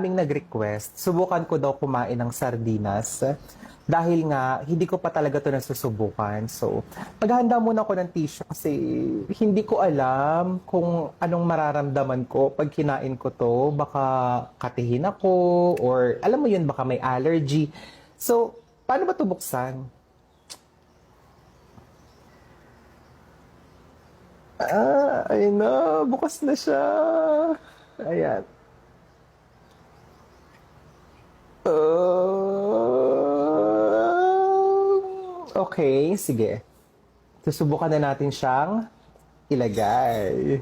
Aming nag-request, subukan ko daw kumain ng sardinas dahil nga hindi ko pa talaga to nasusubukan. So, maghahanda muna ako ng tissue kasi hindi ko alam kung anong mararamdaman ko pag kinain ko to. Baka katihin ako or alam mo yun, baka may allergy. So, paano ba to buksan? Ah, ayun na. Bukas na siya. Ayan. Okay, sige. Susubukan na natin siyang ilagay.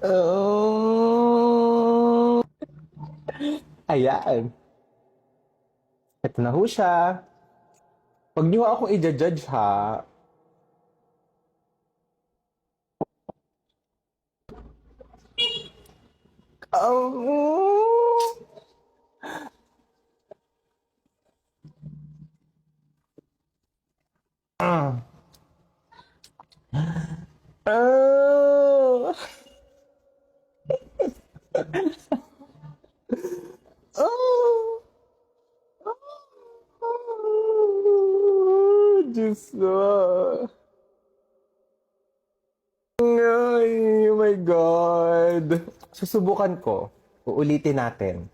Oh. Ayan. Ito na ho siya. Huwag niyo akong i-judge ha. Oh. Oh. Oh. Oh. Diyos ko. Ay, oh my God. Susubukan ko. Uulitin natin.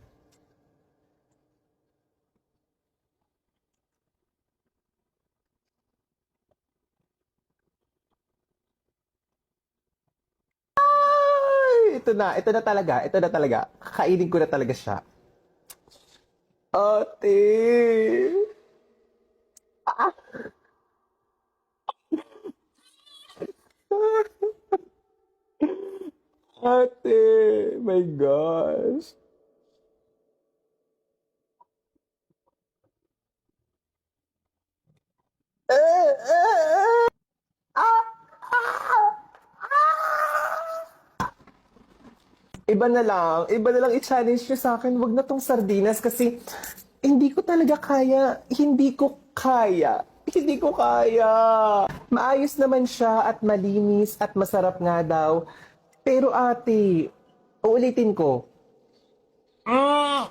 Ay, ito na. Ito na talaga. Ito na talaga. Kakainin ko na talaga siya. Ate. Ate. My gosh. Eh, eh, eh. Ah! Ah! Iba na lang, iba na lang i-challenge nyo sa akin. Wag na tong sardinas kasi hindi ko talaga kaya. Hindi ko kaya. Hindi ko kaya. Maayos naman siya at malinis at masarap nga daw. Pero ate, uulitin ko. Mm.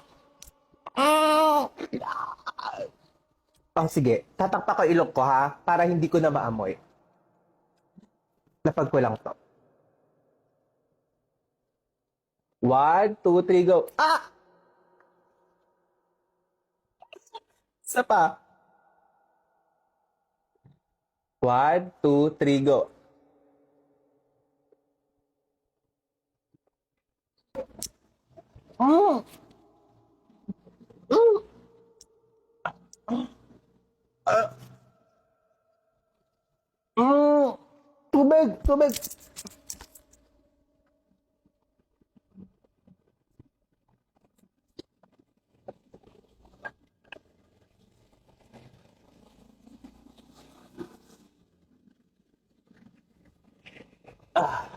Mm. Oh, sige. Tatakpa ko ilok ko ha, para hindi ko na maamoy. Lapag ko lang to. One, two, three, go. Ah! Isa pa. One, two, three, go. Mm. Mm. Ah. Mm. Tubig, tubig. Ugh.